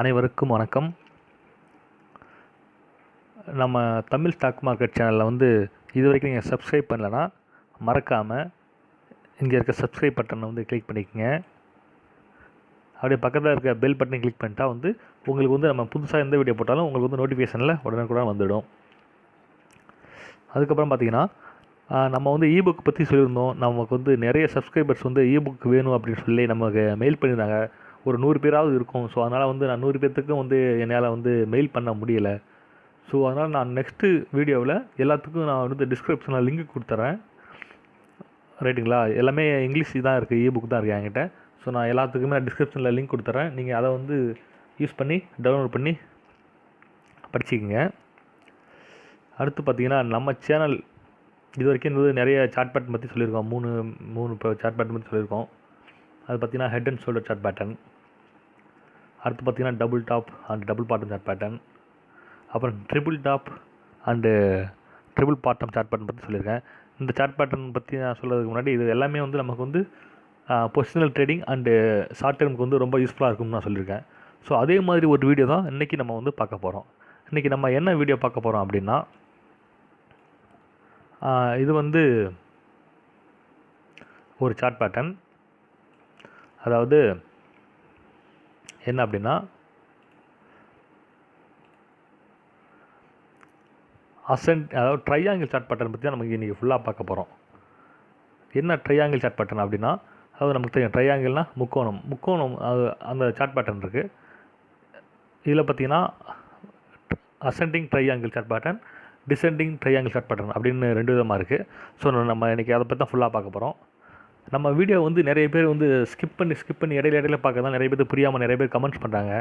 அனைவருக்கும் வணக்கம். நம்ம தமிழ் ஸ்டாக் மார்க்கெட் சேனலில் வந்து இது வரைக்கும் நீங்கள் சப்ஸ்கிரைப் பண்ணலன்னா மறக்காமல் இங்கே இருக்க சப்ஸ்கிரைப் பட்டனை வந்து கிளிக் பண்ணிக்கங்க. அப்படியே பக்கத்தில் இருக்க பெல் பட்டனை கிளிக் பண்ணிட்டா வந்து உங்களுக்கு வந்து நம்ம புதுசாக எந்த வீடியோ போட்டாலும் உங்களுக்கு வந்து நோட்டிஃபிகேஷனில் உடனுக்குடன் வந்துடும். அதுக்கப்புறம் பார்த்தீங்கன்னா நம்ம வந்து இபுக் பற்றி சொல்லியிருந்தோம். நமக்கு வந்து நிறைய சப்ஸ்கிரைபர்ஸ் வந்து இபுக் வேணும் அப்படின்னு சொல்லி நமக்கு மெயில் பண்ணியிருந்தாங்க. ஒரு நூறு பேராவது இருக்கும். ஸோ அதனால் வந்து நான் நூறு பேர்த்துக்கும் வந்து என்னால் வந்து மெயில் பண்ண முடியலை. ஸோ அதனால் நான் நெக்ஸ்ட்டு வீடியோவில் எல்லாத்துக்கும் நான் வந்து டிஸ்கிரிப்ஷனில் லிங்க் கொடுத்துட்றேன் ரைட்டுங்களா எல்லாமே இங்கிலீஷ் தான் இருக்குது இபுக் தான் இருக்குது என்கிட்ட. ஸோ நான் எல்லாத்துக்குமே நான் டிஸ்கிரிப்ஷனில் லிங்க் கொடுத்துட்றேன் நீங்கள் அதை வந்து யூஸ் பண்ணி டவுன்லோட் பண்ணி படிச்சுக்கோங்க. அடுத்து பார்த்தீங்கன்னா நம்ம சேனல் இது வரைக்கும் வந்து நிறைய சாட் பேட்டன் பற்றி சொல்லியிருக்கோம். மூணு மூணு இப்போ சாட் பேட்டன் பற்றி சொல்லியிருக்கோம். அது பார்த்தீங்கன்னா head and shoulder chart pattern அடுத்து பார்த்தீங்கன்னா double top and double bottom chart pattern அப்புறம் triple top and triple bottom chart pattern பற்றி சொல்லியிருக்கேன். இந்த சாட் பேட்டர்ன் பற்றி நான் சொல்கிறதுக்கு முன்னாடி இது எல்லாமே வந்து நமக்கு வந்து பொசிஷனல் ட்ரேடிங் அண்டு ஷார்ட் டேர்முக்கு வந்து ரொம்ப யூஸ்ஃபுல்லாக இருக்கும்னு நான் சொல்லியிருக்கேன். ஸோ அதே மாதிரி ஒரு வீடியோ தான் இன்றைக்கி நம்ம வந்து பார்க்க போகிறோம் இன்றைக்கி நம்ம என்ன வீடியோ பார்க்க போகிறோம் அப்படின்னா இது வந்து ஒரு சார்ட் பேட்டர்ன் அதாவது என்ன அப்படின்னா அசன்ட் அதாவது ட்ரையாங்கிள் சார்ட் பேட்டர்ன் பற்றி தான் நமக்கு இன்றைக்கி ஃபுல்லாக பார்க்க போகிறோம் என்ன ட்ரையாங்கிள் சார்ட் பேட்டர்ன் அப்படின்னா அதாவது நமக்கு தெரியும் ட்ரையாங்கிள்னால் முக்கோணம். முக்கோணம் அது அந்த சார்ட் பேட்டர்ன் இருக்குது இதில் பார்த்தீங்கன்னா ascending triangle chart pattern descending triangle chart pattern அப்படின்னு ரெண்டு விதமாக இருக்குது ஸோ நம்ம இன்றைக்கி அதை பற்றி தான் ஃபுல்லாக பார்க்க போகிறோம் நம்ம வீடியோ வந்து நிறைய பேர் வந்து ஸ்கிப் பண்ணி ஸ்கிப் பண்ணி இடையில இடையில பார்க்க தான் நிறைய பேர் புரியாமல் நிறைய பேர் கமெண்ட்ஸ் பண்ணுறாங்க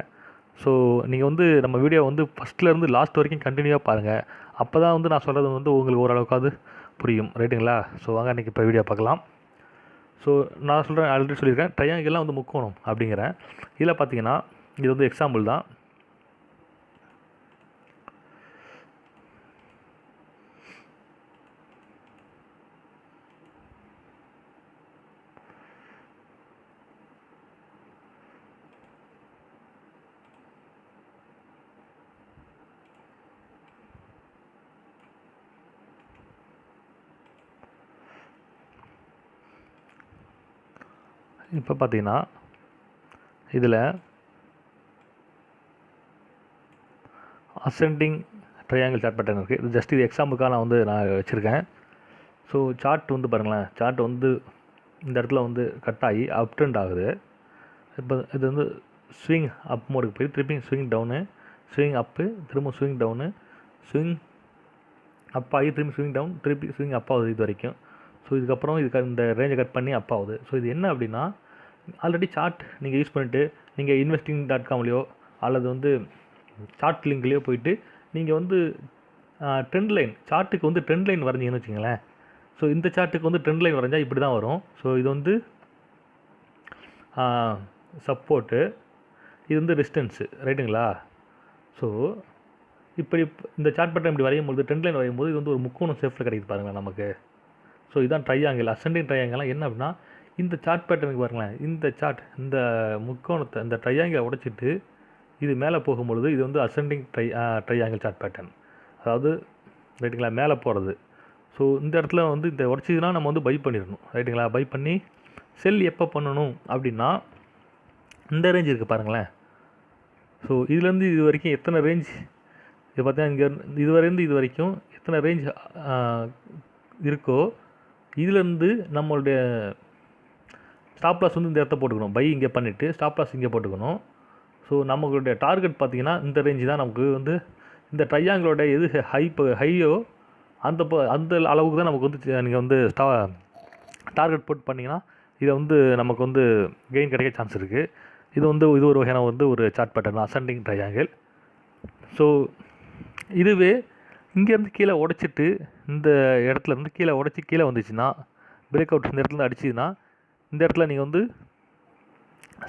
ஸோ நீங்கள் வந்து நம்ம வீடியோ வந்து ஃபஸ்ட்லேருந்து லாஸ்ட் வரைக்கும் கண்டினியூவாக பாருங்கள் அப்போ தான் வந்து நான் சொல்கிறது வந்து உங்களுக்கு ஓரளவுக்காவது புரியும். ரைட்டுங்களா ஸோ வாங்க இன்றைக்கி இப்போ வீடியோ பார்க்கலாம். ஸோ நான் சொல்கிறேன் ஆல்ரெடி சொல்லியிருக்கேன். ட்ரையாங்கிள்லாம் வந்து முக்கோணம் அப்படிங்கிறேன் இதில் பார்த்தீங்கன்னா இது வந்து எக்ஸாம்பிள் தான். இப்போ பார்த்தீங்கன்னா இதில் அசெண்டிங் ட்ரையாங்கிள் சார்ட் பேட்டர்ன் இருக்குது இது ஜஸ்ட் இது எக்ஸாம்பிளுக்காக நான் வந்து நான் வச்சுருக்கேன். ஸோ சார்ட் வந்து பாருங்களேன். சார்ட் வந்து இந்த இடத்துல வந்து கட் ஆகி அப் ட்ரெண்ட் ஆகுது. இப்போ இது வந்து ஸ்விங் அப் மோடுக்கு போய் திருப்பி ஸ்விங் டவுனு ஸ்விங் அப்பு திரும்ப ஸ்விங் டவுனு ஸ்விங் அப் ஆகி திரும்பி ஸ்விங் டவுன் திருப்பி ஸ்விங் அப் ஆகுது இது வரைக்கும். ஸோ இதுக்கப்புறம் இதுக்கு இந்த ரேஞ்சை கட் பண்ணி அப் ஆகுது. ஸோ இது என்ன அப்படின்னா ஆல்ரெடி சார்ட் நீங்கள் யூஸ் பண்ணிவிட்டு நீங்கள் இன்வெஸ்டிங் டாட் காம்லேயோ அல்லது வந்து சார்ட் லிங்க்லேயோ போயிட்டு நீங்கள் வந்து ட்ரெண்ட் லைன் சார்ட்டுக்கு வந்து ட்ரெண்ட் லைன் வரைஞ்சிங்கன்னு வச்சுங்களேன் ஸோ இந்த சார்ட்டுக்கு வந்து ட்ரெண்ட் லைன் வரைஞ்சால் இப்படி தான் வரும். ஸோ இது வந்து சப்போர்ட்டு இது வந்து டிஸ்டன்ஸு ரைட்டுங்களா ஸோ இப்படி இந்த சார்ட் பட்டன் இப்படி வரையும் போது ட்ரெண்ட் லைன் வரையும் போது இது வந்து ஒரு முக்கோணம் சேஃபில் கிடைக்குது பாருங்கள் நமக்கு. ஸோ இதான் ட்ரையாங்கிள் அசண்டிங் ட்ரையாங்கிள்லாம் என்ன அப்படின்னா இந்த சார்ட் பேட்டர்னுக்கு பாருங்களேன். இந்த சார்ட் இந்த முக்கோணத்தை இந்த ட்ரையாங்கிளை உடைச்சிட்டு இது மேலே போகும்பொழுது இது வந்து ascending tri triangle chart pattern அதாவது ரைட்டுங்களா மேலே போகிறது ஸோ இந்த இடத்துல வந்து இந்த உடச்சிதுன்னா நம்ம வந்து பை பண்ணிடணும். ரைட்டுங்களா பை பண்ணி செல் எப்போ பண்ணணும் அப்படின்னா இந்த ரேஞ்ச் இருக்குது பாருங்களேன். ஸோ இதுலேருந்து இது வரைக்கும் எத்தனை ரேஞ்ச் இது பார்த்தீங்கன்னா இங்கே இதுவரைந்து இது வரைக்கும் எத்தனை ரேஞ்ச் இருக்கோ இதுலேருந்து நம்மளுடைய ஸ்டாப் லாஸ் வந்து இந்த இடத்த போட்டுக்கணும். பை இங்கே பண்ணிவிட்டு ஸ்டாப் லாஸ் இங்கே போட்டுக்கணும். ஸோ நம்மளுடைய டார்கெட் பார்த்தீங்கன்னா இந்த ரேஞ்சு தான் நமக்கு வந்து இந்த ட்ரையாங்கிளோட எது ஹை ஹையோ அந்த ப- அந்த அளவுக்கு தான் நமக்கு வந்து நீங்கள் வந்து ஸ்டா டார்கெட் போட்டு பண்ணிங்கன்னா இதை வந்து நமக்கு வந்து கெயின் கிடைக்க சான்ஸ் இருக்குது இது வந்து இது ஒரு வகையான வந்து ஒரு chart pattern ascending triangle so இதுவே இங்கேருந்து கீழே உடச்சிட்டு இந்த இடத்துல இருந்து கீழே உடைச்சி கீழே வந்துச்சுன்னா பிரேக் அவுட் இந்த இடத்துல இருந்து அடிச்சுதுன்னா இந்த இடத்துல நீங்கள் வந்து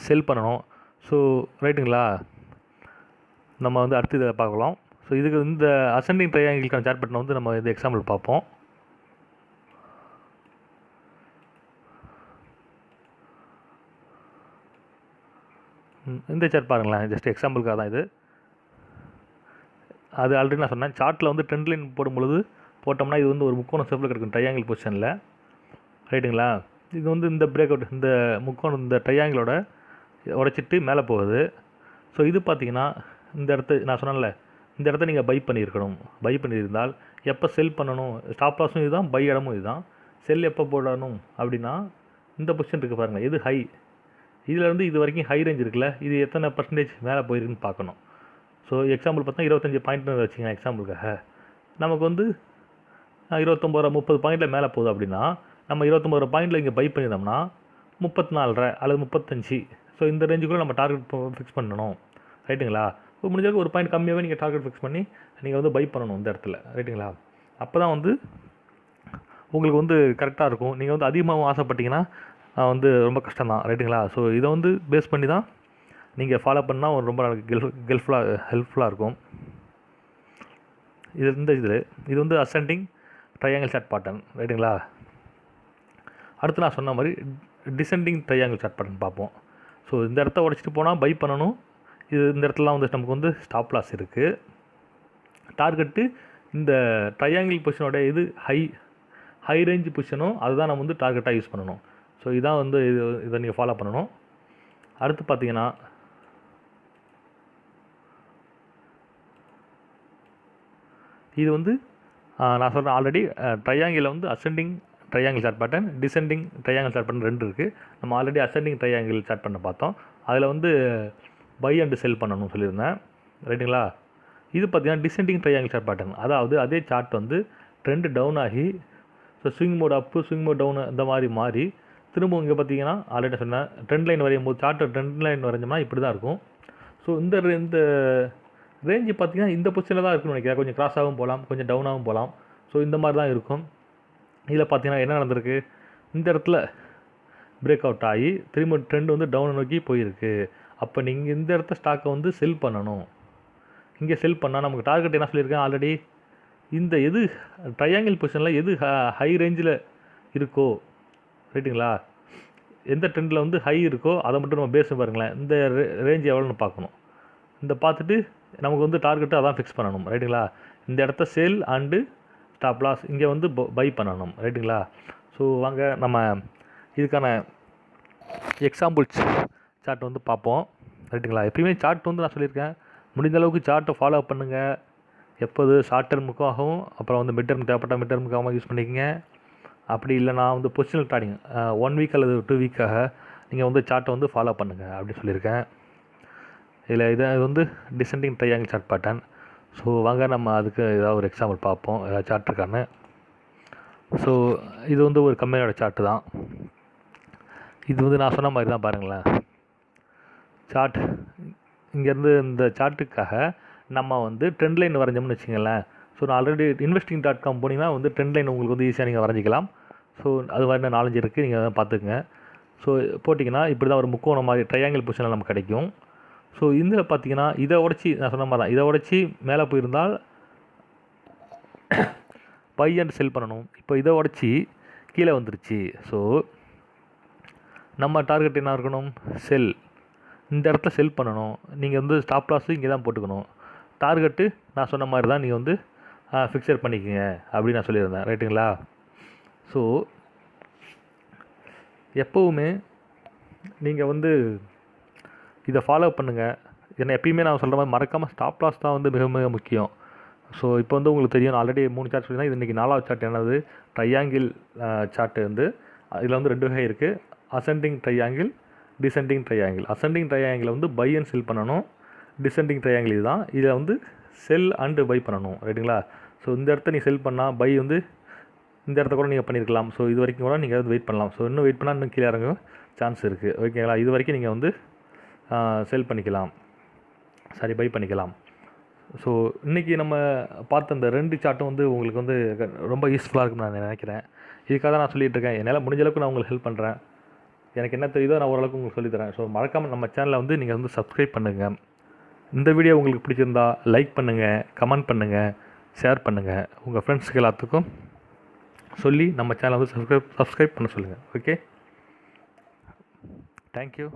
செல் பண்ணணும். ஸோ ரைட்டுங்களா நம்ம வந்து அடுத்து இதை பார்க்கலாம். ஸோ இதுக்கு இந்த அசெண்டிங் ட்ரையாங்கிள்கான சார்ட் பட்டனை வந்து நம்ம இது எக்ஸாம்பிள் பார்ப்போம். இந்த சார்ட் பாருங்களேன். ஜஸ்ட் எக்ஸாம்பிளுக்காக தான் இது. அது ஆல்ரெடி நான் சொன்னேன். சார்ட்டில் வந்து ட்ரெண்ட் லைன் போடும்பொழுது போட்டோம்னா இது வந்து ஒரு முக்கோணம் செப்பில் கிடைக்கும் ட்ரையாங்கிள் பொசிஷனில் ரைட்டுங்களா இது வந்து இந்த பிரேக் அவுட் இந்த முக்கோணம் இந்த ட்ரையாங்கிளோட உடைச்சிட்டு மேலே போகுது. ஸோ இது பார்த்தீங்கன்னா இந்த இடத்த நான் சொன்னேன்ல இந்த இடத்த நீங்கள் பை பண்ணியிருக்கணும். பை பண்ணியிருந்தால் எப்போ செல் பண்ணணும்? ஸ்டாப் லாஸும் இதுதான் பை இடமும் இதுதான். செல் எப்போ போடணும் அப்படின்னா இந்த பொசிஷன் இருக்குது பாருங்கள் இது ஹை இதிலேருந்து இது வரைக்கும் ஹை ரேஞ்ச் இருக்குல்ல இது எத்தனை பர்சன்டேஜ் மேலே போயிருக்குன்னு பார்க்கணும். ஸோ எக்ஸாம்பிள் பார்த்தா இருபத்தஞ்சி பாயிண்ட்னு வச்சுக்கோங்க எக்ஸாம்பிளுக்காக நமக்கு வந்து இருபத்தொம்போது முப்பது பாயிண்டில் மேலே போகுது அப்படின்னா நம்ம இருபத்தொம்பது ரூபா பாயிண்டில் இங்கே பை பண்ணியிருந்தோம்னா முப்பத்தி நாலரை அல்லது முப்பத்தஞ்சு. ஸோ இந்த ரேஞ்சுக்குள்ளே நம்ம டார்கெட் ஃபிக்ஸ் பண்ணணும். ரைட்டுங்களா இப்போ முடிஞ்சாலும் ஒரு பாயிண்ட் கம்மியாகவே நீங்கள் டார்கெட் ஃபிக்ஸ் பண்ணி நீங்கள் வந்து பை பண்ணணும் இந்த இடத்துல. ரைட்டுங்களா அப்போ தான் வந்து உங்களுக்கு வந்து கரெக்டாக இருக்கும். நீங்கள் வந்து அதிகமாகவும் ஆசைப்பட்டீங்கன்னா வந்து ரொம்ப கஷ்டம் தான் ரைட்டுங்களா ஸோ இதை வந்து பேஸ் பண்ணி தான் நீங்கள் ஃபாலோ பண்ணால் ஒரு ரொம்ப நாளைக்கு கெல்ஃப் கெல்ஃபுல்லாக ஹெல்ப்ஃபுல்லாக இருக்கும். இது இந்த இதில் இது வந்து அசெண்டிங் ட்ரையாங்கிள் சாட் பாட்டன் ரைட்டுங்களா அடுத்து நான் சொன்ன மாதிரி டிசெண்டிங் ட்ரையாங்கிள் சார்ட் பாட்டன் பார்ப்போம். ஸோ இந்த இடத்த உடச்சிட்டு போனால் பை பண்ணணும். இது இந்த இடத்துலலாம் வந்து நமக்கு வந்து ஸ்டாப் லாஸ் இருக்குது டார்கெட்டு இந்த ட்ரையாங்கிள் பொசிஷனோட இது ஹை ஹை ரேஞ்ச் பொசிஷனும் அதுதான் நம்ம வந்து டார்கெட்டாக யூஸ் பண்ணணும். ஸோ இதான் வந்து இது இதை நீங்கள் ஃபாலோ பண்ணணும். அடுத்து பார்த்தீங்கன்னா இது வந்து நான் சொல்கிறேன் ஆல்ரெடி ட்ரையாங்கிளில் வந்து ascending triangle chart pattern descending triangle chart pattern ரெண்டு இருக்குது நம்ம ஆல்ரெடி அசெண்டிங் ட்ரையாங்கிள் சார்ட் பண்ண பார்த்தோம். அதில் வந்து பை அண்ட் செல் பண்ணணும்னு சொல்லியிருந்தேன். ரைட்டுங்களா இது பார்த்தீங்கன்னா டிசெண்டிங் ட்ரையாங்கிள் சார்ட் பேட்டர்ன் அதாவது அதே சார்ட் வந்து ட்ரெண்டு டவுன் ஆகி so swing mode up swing mode down இந்த மாதிரி மாறி திரும்ப இங்கே பார்த்தீங்கன்னா ஆல்ரெடி சொன்னேன் ட்ரெண்ட் லைன் வரையும் போது சார்ட்டை ட்ரெண்ட் லைன் வரைஞ்சோம்னா இப்படி தான் இருக்கும். ஸோ இந்த இந்த ரேஞ்சு பார்த்தீங்கன்னா இந்த பொசிஷனில் தான் இருக்குன்னு நினைக்கிறேன். கொஞ்சம் கிராஸாகவும் போகலாம் கொஞ்சம் டவுனாகவும் போகலாம் ஸோ இந்த மாதிரி தான் இருக்கும். இதில் பார்த்தீங்கன்னா என்ன நடந்திருக்கு? இந்த இடத்துல பிரேக் அவுட் ஆகி திரும்ப ட்ரெண்ட் வந்து டவுன் நோக்கி போயிருக்கு. அப்போ நீங்கள் இந்த இடத்த ஸ்டாக்கை வந்து செல் பண்ணணும். இங்கே செல் பண்ணால் நமக்கு டார்கெட் என்ன சொல்லியிருக்கேன் ஆல்ரெடி இந்த எது ட்ரையாங்கிள் பொசிஷனில் எது ஹை ரேஞ்சில் இருக்கோ ரைட்டுங்களா எந்த ட்ரெண்டில் வந்து ஹை இருக்கோ அதை மட்டும் நம்ம பேச பாருங்களேன். இந்த ரேஞ்ச் எவ்வளோன்னு பார்க்கணும். இந்த பார்த்துட்டு நமக்கு வந்து டார்கெட்டு அதான் ஃபிக்ஸ் பண்ணணும் ரைட்டுங்களா இந்த இடத்த சேல் அண்டு ஸ்டாப் லாஸ் இங்கே வந்து பை பண்ணணும். ரைட்டுங்களா ஸோ வாங்க நம்ம இதுக்கான எக்ஸாம்பிள் சார்ட் வந்து பார்ப்போம். ரைட்டுங்களா எப்பயுமே சார்ட் வந்து நான் சொல்லியிருக்கேன். முடிந்த அளவுக்கு சார்ட்டை ஃபாலோ பண்ணுங்கள் எப்போது? ஷார்ட் டெர்முக்காகவும் அப்புறம் வந்து மிட் டெர்ம் தேவைப்பட்ட மிட் டெர்முக்காகவும் யூஸ் பண்ணிக்கங்க. அப்படி இல்லைனா வந்து பொசிஷனல் ட்ராடிங் ஒன் வீக் அல்லது டூ வீக்காக நீங்கள் வந்து சார்ட்டை வந்து ஃபாலோ பண்ணுங்கள் அப்படின்னு சொல்லியிருக்கேன். இதில் இதை இது வந்து descending triangle chart pattern so வாங்க நம்ம அதுக்கு ஏதாவது ஒரு எக்ஸாம்பிள் பார்ப்போம். ஏதாவது சார்ட் இருக்கான்னு ஸோ இது வந்து ஒரு கம்பெனியோட சார்ட்டு தான். இது வந்து நான் சொன்ன மாதிரி தான் பாருங்களேன். சார்ட் இங்கேருந்து இந்த சார்ட்டுக்காக நம்ம வந்து ட்ரெண்ட் லைன் வரைஞ்சோம்னு வச்சுங்களேன் ஸோ நான் ஆல்ரெடி இன்வெஸ்டிங் டாட் காம் போனீங்கன்னா வந்து ட்ரெண்ட் லைன் உங்களுக்கு வந்து ஈஸியாக நீங்கள் வரைஞ்சிக்கலாம். ஸோ அது மாதிரி நாலஞ்சு இருக்குது நீங்கள் பார்த்துக்குங்க. ஸோ போட்டிங்கன்னா இப்படி தான் ஒரு முக்கோணம் மாதிரி ட்ரையாங்கிள் பொசிஷனில் நமக்கு கிடைக்கும். ஸோ இதில் பார்த்தீங்கன்னா இதை உடச்சி நான் சொன்ன மாதிரி தான் இதை உடச்சி மேலே போயிருந்தால் பை அண்ட் செல் பண்ணணும். இப்போ இதை உடச்சி கீழே வந்துருச்சு. ஸோ நம்ம டார்கெட் என்ன இருக்கணும்? செல் இந்த இடத்துல செல் பண்ணணும். நீங்கள் வந்து ஸ்டாப் லாஸு இங்கே தான் போட்டுக்கணும். டார்கெட்டு நான் சொன்ன மாதிரி தான் நீங்கள் வந்து ஃபிக்ஸர் பண்ணிக்கோங்க அப்படின்னு நான் சொல்லியிருந்தேன். ரைட்டுங்களா ஸோ எப்போவுமே நீங்கள் வந்து இதை ஃபாலோ பண்ணுங்கள் ஏன்னா எப்பயுமே நான் சொல்கிற மாதிரி மறக்காமல் ஸ்டாப் லாஸ் தான் வந்து மிக மிக முக்கியம். ஸோ இப்போ வந்து உங்களுக்கு தெரியும் ஆல்ரெடி மூணு சார்ட் சொல்லி இது இன்றைக்கி நாலாவது சார்ட் என்னது? ட்ரையாங்கிள் சார்ட்டு வந்து இதில் வந்து ரெண்டு வகை இருக்குது ascending triangle descending triangle ascending triangle வந்து பை அண்ட் செல் பண்ணணும். டிசெண்டிங் ட்ரையாங்கிள் இதுதான். இதில் வந்து செல் அண்டு பை பண்ணணும். ரைட்டுங்களா ஸோ இந்த இடத்த நீ செல் பண்ணால் பை வந்து இந்த இடத்த கூட நீங்கள் பண்ணியிருக்கலாம் ஸோ இது வரைக்கும் கூட நீங்கள் வந்து வெயிட் பண்ணலாம். ஸோ இன்னும் வெயிட் பண்ணால் இன்னும் கீழே இறங்கும் சான்ஸ் இருக்குது ஓகேங்களா இது வரைக்கும் நீங்கள் வந்து செல் பண்ணிக்கலாம். சாரி பை பண்ணிக்கலாம். ஸோ இன்றைக்கி நம்ம பார்த்த இந்த ரெண்டு சார்ட்டும் வந்து உங்களுக்கு வந்து ரொம்ப யூஸ்ஃபுல்லாக இருக்கும்னு நான் நினைக்கிறேன். இதுக்காக தான் நான் சொல்லிகிட்ருக்கேன் இருக்கேன். என்னால் முடிஞ்ச அளவுக்கு நான் உங்களுக்கு ஹெல்ப் பண்ணுறேன் எனக்கு என்ன தெரியுதோ நான் ஓரளவுக்கு உங்களுக்கு சொல்லித்தரேன் ஸோ மறக்காமல் நம்ம சேனலை வந்து நீங்கள் வந்து சப்ஸ்கிரைப் பண்ணுங்கள் இந்த வீடியோ உங்களுக்கு பிடிச்சிருந்தா லைக் பண்ணுங்கள் கமெண்ட் பண்ணுங்கள் ஷேர் பண்ணுங்கள் உங்கள் ஃப்ரெண்ட்ஸுக்கு எல்லாத்துக்கும் சொல்லி நம்ம சேனலை வந்து சப்ஸ்கிரைப் சப்ஸ்கிரைப் பண்ண சொல்லுங்கள் ஓகே தேங்க்யூ